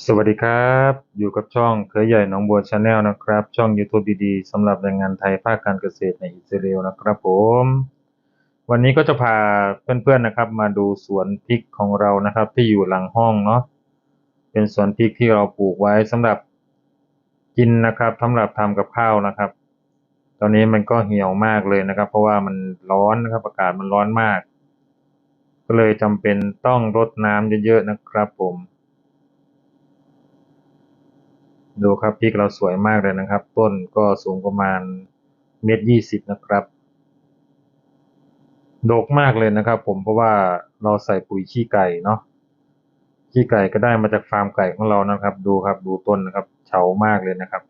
สวัสดีครับ อยู่กับช่องเคยใหญ่หนองบัวชาแนลนะครับ ช่อง YouTube ดีๆสำหรับแรงงานไทยภาคการเกษตรในอิสราเอลนะครับผม วันนี้ก็จะพาเพื่อนๆนะครับ มาดูสวนพริกของเรานะครับ ที่อยู่หลังห้องเนาะเป็นสวนพริกที่เราปลูกไว้สำหรับกินนะครับสำหรับทำกับข้าวนะครับ ตอนนี้มันก็เหี่ยวมากเลยนะครับ เพราะว่ามันร้อนนะครับอากาศมันร้อนมาก ก็เลยจำเป็นต้องรดน้ำเยอะๆนะครับผม ดูครับพริกเราสวยมากเลยนะครับ ต้นก็สูงประมาณเมตรยี่สิบนะครับ โดกมากเลยนะครับ ผมเพราะว่าเราใส่ปุ๋ยขี้ไก่เนาะขี้ไก่ก็ได้มาจากฟาร์มไก่ของเรานะครับ ดูครับดูต้นนะครับเฉามากเลยนะครับ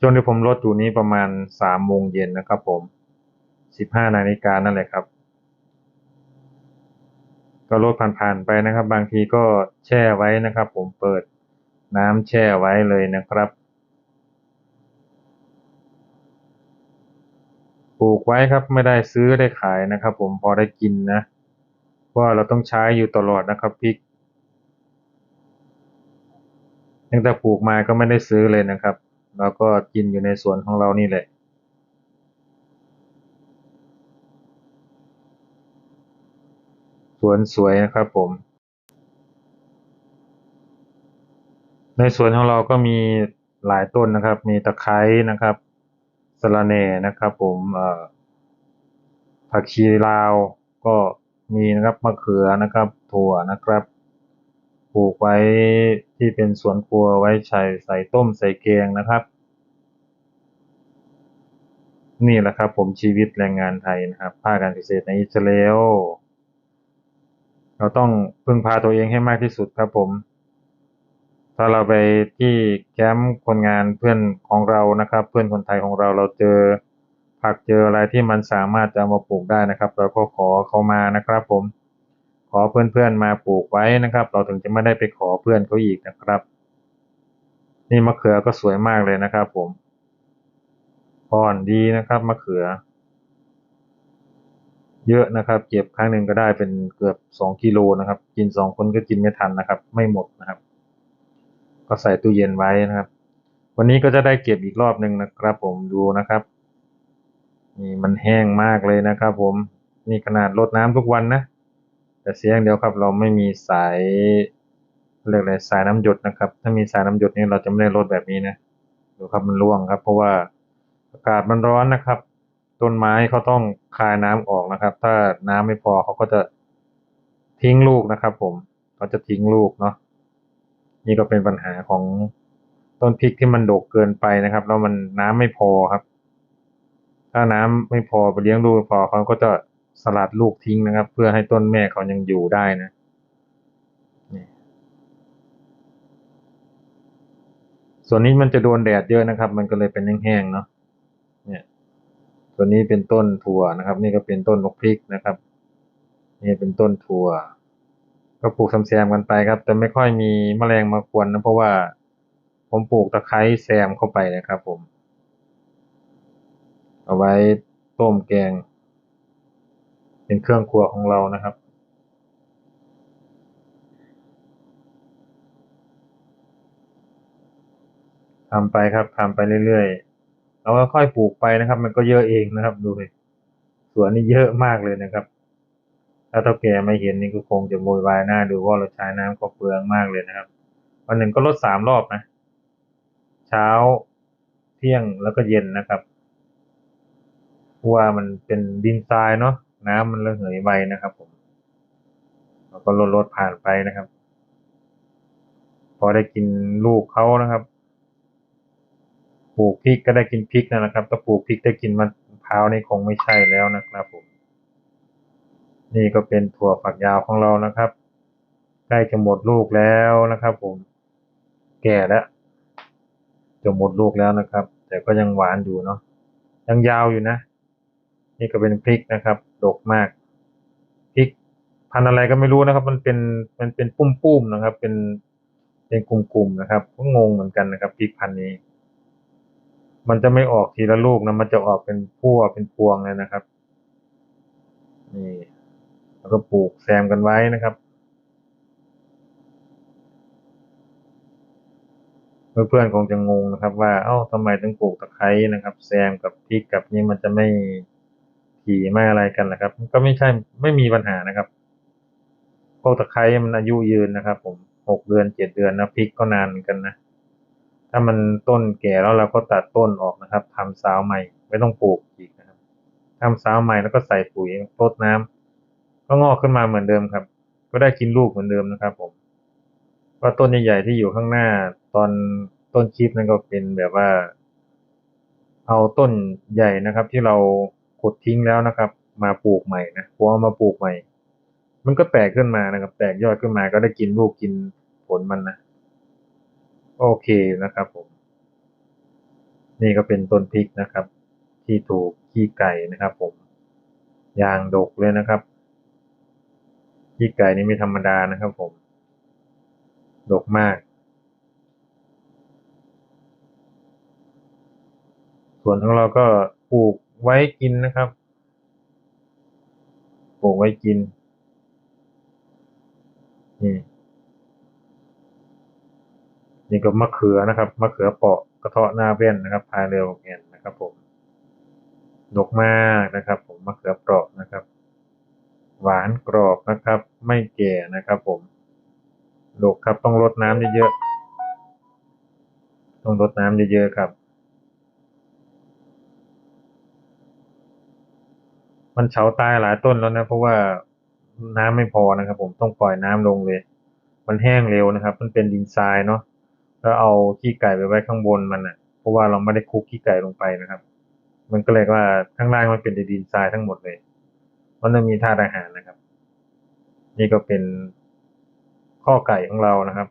ช่วงที่ผมลดอยู่นี้ประมาณสามโมงเย็นนะครับ ผมสิบห้านาฬิกานั่นแหละครับ ก็ลดผ่านๆไปนะครับ บางทีก็แช่ไว้นะครับ ผมเปิด น้ำแช่ไว้เลยนะครับปลูกไว้ครับไม่ได้ซื้อได้ขายนะครับ ผมพอได้กินนะเพราะว่าเราต้องใช้อยู่ตลอดนะครับพริกตั้งแต่ปลูกมาก็ไม่ได้ซื้อเลยนะครับเราก็กินอยู่ในสวนของเรานี่แหละสวนสวยนะครับผม ในสวนของเราก็มีหลายต้นนะครับ มีตะไคร้นะครับสะระแหน่นะครับ ผมผักชีลาวก็มีนะครับมะเขือนะครับ ถั่วนะครับปลูกไว้ที่เป็นสวนครัวไว้ใส่ใส่ต้มใส่แกงนะครับ นี่แหละครับ ผมชีวิตแรงงานไทยนะครับภาคการเกษตรในอิสราเอลเราต้องพึ่งพาตัวเองให้มากที่สุดครับผม ถ้าเราไปที่แคมป์คนงานเพื่อนของเรานะครับ เพื่อนคนไทยของเราเราเจอผักเจออะไรที่มันสามารถจะเอามาปลูกได้นะครับ เราก็ขอเขามานะครับ ผม ขอเพื่อนๆมาปลูกไว้นะครับ เราถึงจะไม่ได้ไปขอเพื่อนเขาอีกนะครับ นี่มะเขือก็สวยมากเลยนะครับ ผมอ่อนดีนะครับมะเขือ เยอะนะครับ เก็บครั้งหนึ่งก็ได้เป็นเกือบสองกิโลนะครับ กินสองคนก็กินไม่ทันนะครับ ไม่หมดนะครับ ก็ใส่ตู้เย็นไว้นะครับ วันนี้ก็จะได้เก็บอีกรอบหนึ่งนะครับ ผมดูนะครับ นี่มันแห้งมากเลยนะครับ ผมนี่ขนาดรดน้ำทุกวันนะแต่เสียอย่างเดียวครับ เราไม่มีสายเรียกอะไรสายน้ำหยดนะครับ ถ้ามีสายน้ำหยดนี่เราจะไม่ได้รดแบบนี้นะดูครับมันร่วงครับ เพราะว่าอากาศมันร้อนนะครับ ต้นไม้เขาต้องคายน้ำออกนะครับ ถ้าน้ำไม่พอเขาก็จะทิ้งลูกนะครับ ผมเขาจะทิ้งลูกเนาะ นี่ก็เป็นปัญหาของต้นพริกที่มันดกเกินไปนะครับ แล้วมันน้ำไม่พอครับ ถ้าน้ำไม่พอไปเลี้ยงลูกพอเขาก็จะสลัดลูกทิ้งนะครับ เพื่อให้ต้นแม่เขายังอยู่ได้นะส่วนนี้มันจะโดนแดดเยอะนะครับ มันก็เลยเป็นแห้งๆเนาะเนี่ยตัวนี้เป็นต้นถั่วนะครับ นี่ก็เป็นต้นมะพริกนะครับ นี่เป็นต้นถั่ว ก็ปลูกแซมกันไปครับ แต่ไม่ค่อยมีแมลงมากวนนะเพราะว่าผมปลูกตะไคร้แซมเข้าไปนะครับผม เอาไว้ต้มแกง เป็นเครื่องครัวของเรานะครับทำไปครับทำไปเรื่อยๆเราก็ค่อยปลูกไปนะครับ มันก็เยอะเองนะครับ ดูเลยสวนนี่เยอะมากเลยนะครับ ถ้าเท่าแก่ไม่เห็นนี่ก็คงจะโวยวายหน้าดูว่าเราใช้น้ำก็เปลืองมากเลยนะครับ วันหนึ่งก็ลดสามรอบนะ เช้าเที่ยงแล้วก็เย็นนะครับเพราะว่ามันเป็นดินทรายเนาะน้ำมันระเหยไวนะครับผมเราก็ลดลดผ่านไปนะครับ พอได้กินลูกเขานะครับปลูกพริกก็ได้กินพริกนะครับถ้าปลูกพริกได้กินมะพร้าวนี่คงไม่ใช่แล้วนะครับผม นี่ก็เป็นถั่วฝักยาวของเรานะครับ ใกล้จะหมดลูกแล้วนะครับ ผม แก่แล้วจะหมดลูกแล้วนะครับ แต่ก็ยังหวานอยู่เนาะยังยาวอยู่นะ นี่ก็เป็นพริกนะครับดกมากพริกพันอะไรก็ไม่รู้นะครับ มันเป็นมันเป็นปุ้มๆนะครับ เป็นเป็นกลุ่มๆนะครับ ก็งงเหมือนกันนะครับพริกพันนี้ มันจะไม่ออกทีละลูกนะมันจะออกเป็นพั่วเป็นพวงเลยนะครับนี่ แล้วก็ปลูกแซมกันไว้นะครับเพื่อนๆคงจะงงนะครับ ว่าเอ้าทำไมถึงปลูกตะไคร้นะครับ แซมกับพริกกับนี่มันจะไม่ถี่ไม่อะไรกันล่ะครับ ก็ไม่ใช่ไม่มีปัญหานะครับพวกตะไคร้มันอายุยืนนะครับ ผมหกเดือนเจ็ดเดือนนะพริกก็นานเหมือนกันนะถ้ามันต้นแก่แล้วเราก็ตัดต้นออกนะครับทำสาวใหม่ ไม่ต้องปลูกอีกนะครับทำสาวใหม่แล้วก็ใส่ปุ๋ยรดน้ำ ก็งอกขึ้นมาเหมือนเดิมครับ ก็ได้กินลูกเหมือนเดิมนะครับ ผมก็ต้นใหญ่ๆที่อยู่ข้างหน้าตอนต้นคลิปนั่นก็เป็นแบบว่า เอาต้นใหญ่นะครับ ที่เราขุดทิ้งแล้วนะครับ มาปลูกใหม่นะพอเอามาปลูกใหม่ มันก็แตกขึ้นมานะครับ แตกยอดขึ้นมาก็ได้กินลูกกินผลมันนะโอเคนะครับผม นี่ก็เป็นต้นพริกนะครับ ที่ถูกขี้ไก่นะครับ ผมยางดกเลยนะครับ ขี้ไก่นี่ไม่ธรรมดานะครับผม ดกมาก ส่วนของเราก็ปลูกไว้กินนะครับ ปลูกไว้กิน นี่ นี่ก็มะเขือนะครับ มะเขือเปาะกระเทาะหน้าเว้นนะครับพายเร็วเงี้ยนะครับผม ดกมากนะครับ ผมมะเขือเปราะนะครับ หวานกรอบนะครับ ไม่แก่นะครับผมดกครับต้องรดน้ำเยอะๆต้องรดน้ำเยอะๆครับ มันเฉาตายหลายต้นแล้วนะ เพราะว่าน้ำไม่พอนะครับผมต้องปล่อยน้ำลงเลย มันแห้งเร็วนะครับ มันเป็นดินทรายเนาะแล้วเอาขี้ไก่ไปไว้ข้างบนมันอะ เพราะว่าเราไม่ได้คุกขี้ไก่ลงไปนะครับ มันก็เลยว่าข้างล่างมันเป็นดินทรายทั้งหมดเลย มันไม่มีธาตุอาหารนะครับ นี่ก็เป็นข้อไก่ของเรานะครับ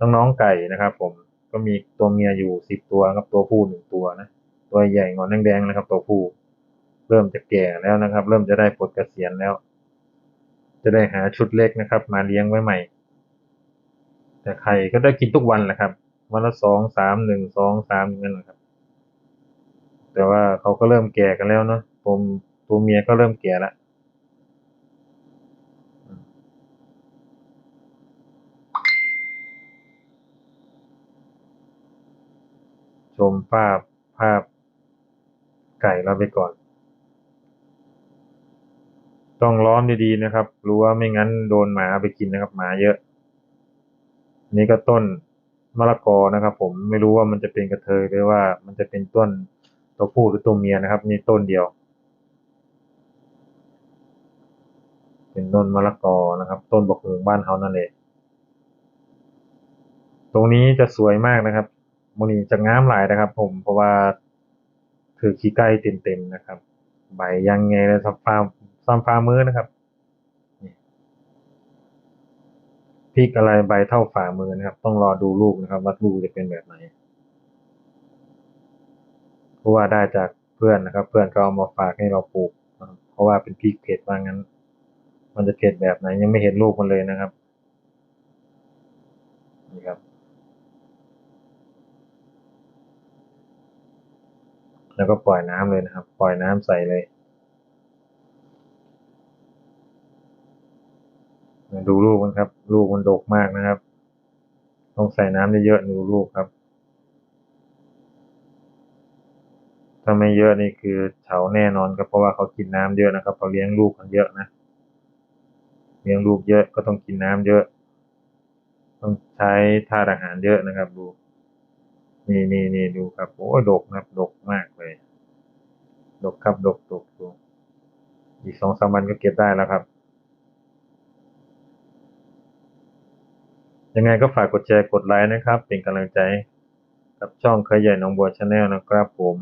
น้องๆไก่นะครับ ผมก็มีตัวเมียอยู่สิบตัวครับตัวผู้หนึ่งตัวนะตัวใหญ่งอนแดงๆนะครับ ตัวผู้เริ่มจะแก่แล้วนะครับ เริ่มจะได้ปลดเกษียณแล้ว จะได้หาชุดเล็กนะครับ มาเลี้ยงไว้ใหม่ แต่ไข่ก็ได้กินทุกวันแหละครับ วันละสองสามหนึ่งสองสามอย่างนั้นนะครับ แต่ว่าเขาก็เริ่มแก่กันแล้วเนาะตัว ตัวเมียก็เริ่มแก่แล้วชมภาพภาพไก่เราไปก่อน ต้องล้อมดีๆนะครับ รู้ว่าไม่งั้นโดนหมาไปกินนะครับ หมาเยอะ นี่ก็ต้นมะละกอนะครับ ผมไม่รู้ว่ามันจะเป็นกระเทยหรือว่ามันจะเป็นต้นตัวผู้หรือตัวเมียนะครับ มีต้นเดียว เป็นต้นมะละกอนะครับ ต้นบกหูบ้านเขานั่นเองตรงนี้จะสวยมากนะครับมนีจะงามหลายนะครับ ผมเพราะว่าคือขี้ไก่เต็มๆนะครับ ใบยังไงเลยซับฟ้าซัมฟ้ามือนะครับพริกอะไรใบเท่าฝ่ามือนะครับ ต้องรอดูลูกนะครับว่าลูกจะเป็นแบบไหนเพราะว่าได้จากเพื่อนนะครับ เพื่อนก็เอามาฝากให้เราปลูก เพราะว่าเป็นพริกเผ็ดว่างั้น มันจะเผ็ดแบบไหนยังไม่เห็นลูกมันเลยนะครับนี่ครับ แล้วก็ปล่อยน้ำเลยนะครับ ปล่อยน้ำใส่เลยดูลูกมันครับ ลูกมันดกมากนะครับ ต้องใส่น้ำเยอะๆดูลูกครับ ถ้าไม่เยอะนี่คือเฉาแน่นอนครับเพราะว่าเขากินน้ำเยอะนะครับเขาเลี้ยงลูกกันเยอะนะ ลี้ยงลูกเยอะก็ต้องกินน้ำเยอะ ต้องใช้ธาตุอาหารเยอะนะครับ ดู นี่นี่นี่ดูครับโอ้ดกนะครับดกมากเลย ดกครับดกดกดกอีกสองสามวันก็เก็บได้แล้วครับ ยังไงก็ฝากกดแชร์กดไลค์นะครับ เป็นกำลังใจกับช่องเคยใหญ่น้องบัวชาแนลนะครับ ผม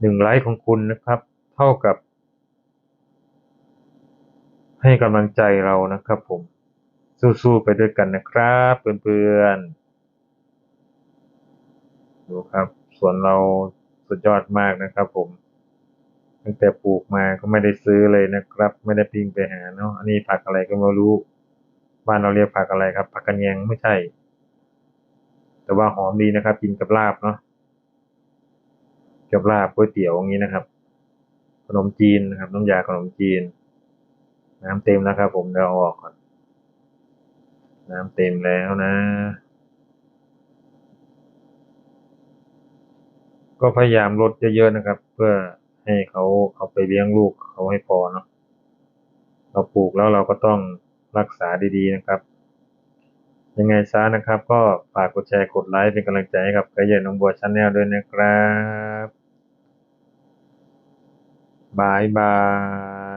หนึ่งไลค์ของคุณนะครับ เท่ากับ ให้กำลังใจเรานะครับผม สู้ๆไปด้วยกันนะครับเพื่อนๆดูครับส่วนเราสุดยอดมากนะครับผมตั้งแต่ปลูกมาก็ไม่ได้ซื้อเลยนะครับ ไม่ได้พิ้งไปหาเนาะอันนี้ผักอะไรก็ไม่รู้บ้านเราเรียกผักอะไรครับผักกระเนียงไม่ใช่ แต่ว่าหอมดีนะครับ กินกับลาบเนาะกับลาบก๋วยเตี๋ยวอย่างนี้นะครับ ขนมจีนนะครับ น้ำยาขนมจีน น้ำเต็มแล้วครับผมเดี๋ยวออกก่อนน้ำเต็มแล้วนะ ก็พยายามลดเยอะๆนะครับ เพื่อให้เขาเอาไปเลี้ยงลูกเขาให้พอเนาะเราปลูกแล้วเราก็ต้องรักษาดีๆนะครับ ยังไงซะนะครับ ก็ฝากกดแชร์กดไลค์เป็นกำลังใจให้กับกระเยนน้องบัวชาแนลด้วยนะครับบายบาย